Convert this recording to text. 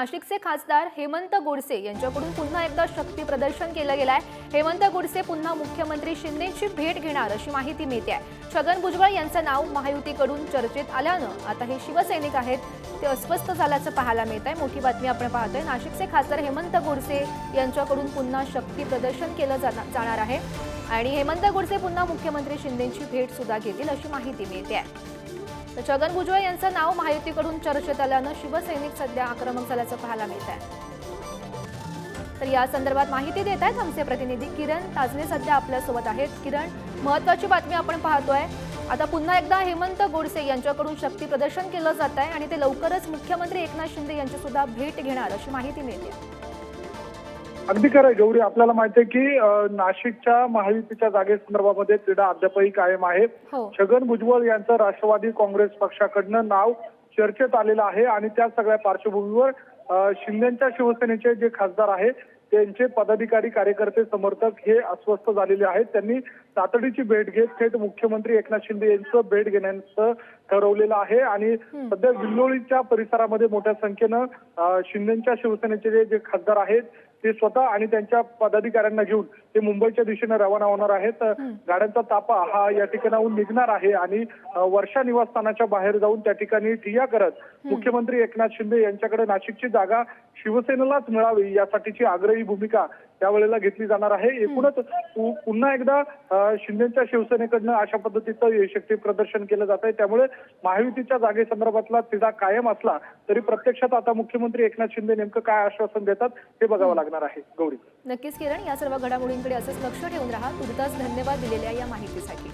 नाशिकचे खासदार हेमंत गोडसे यांच्याकडून पुन्हा एकदा शक्ती प्रदर्शन केलं गेलं आहे हेमंत गोडसे पुन्हा मुख्यमंत्री शिंदेची भेट घेणार अशी माहिती मिळते आहे. छगन भुजबळ यांचं नाव महायुतीकडून चर्चेत आल्यानं आता हे शिवसैनिक आहेत. ते अस्वस्थ झाल्याचं पाहायला मिळत आहे. मोठी बातमी आपण पाहतोय. नाशिकचे खासदार हेमंत गोडसे यांच्याकडून पुन्हा शक्ती प्रदर्शन केलं जाणार आहे. आणि हेमंत गोडसे पुन्हा मुख्यमंत्री शिंदेची भेट सुद्धा घेतील अशी माहिती मिळते आहे. तर छगन भुजबळ यांचं नाव महायुतीकडून चर्चेत आल्यानं शिवसैनिक सध्या आक्रमक झाल्याचं पाहायला मिळत आहे तर या संदर्भात माहिती देत आहेत आमचे प्रतिनिधी किरण ताजने सध्या आपल्यासोबत आहेत. किरण महत्वाची बातमी आपण पाहतोय. आता पुन्हा एकदा हेमंत गोडसे यांच्याकडून शक्ती प्रदर्शन केलं जात आहे आणि ते लवकरच मुख्यमंत्री एकनाथ शिंदे यांची सुद्धा भेट घेणार अशी माहिती मिळते. अगदी खरं गौरी. आपल्याला माहिती आहे की नाशिकच्या महायुतीच्या जागेसंदर्भामध्ये तिढा अद्यापही कायम आहे. हो. छगन भुजबळ यांचं राष्ट्रवादी काँग्रेस पक्षाकडनं नाव चर्चेत आलेलं आहे आणि त्या सगळ्या पार्श्वभूमीवर शिंदेच्या शिवसेनेचे जे खासदार आहेत त्यांचे पदाधिकारी कार्यकर्ते समर्थक हे अस्वस्थ झालेले आहेत. त्यांनी तातडीची भेट घेत थेट मुख्यमंत्री एकनाथ शिंदे यांचं भेट घेण्याचं ठरवलेलं आहे. आणि सध्या विल्लोळीच्या परिसरामध्ये मोठ्या संख्येनं शिंदेच्या शिवसेनेचे जे खासदार आहेत ते स्वतः आणि त्यांच्या पदाधिकाऱ्यांना घेऊन ते मुंबईच्या दिशेने रवाना होणार आहेत. गाड्यांचा तापा हा या ठिकाणाहून निघणार आहे आणि वर्षा निवासस्थानाच्या बाहेर जाऊन त्या ठिकाणी ठिय्या करत मुख्यमंत्री एकनाथ शिंदे यांच्याकडे नाशिकची जागा शिवसेनेलाच मिळावी यासाठीची आग्रही भूमिका त्यावेळेला घेतली जाणार आहे. एकूणच पुन्हा एकदा शिंदेच्या शिवसेनेकडनं अशा पद्धतीचं शक्ती प्रदर्शन केलं जात आहे. त्यामुळे महायुतीच्या जागेसंदर्भातला तिढा कायम असला तरी प्रत्यक्षात आता मुख्यमंत्री एकनाथ शिंदे नेमकं काय आश्वासन देतात हे बघावं लागणार आहे. गौरी. नक्कीच किरण या सर्व घडामोडींकडे असंच लक्ष ठेवून राहा. तुर्तास धन्यवाद दिलेल्या या माहितीसाठी.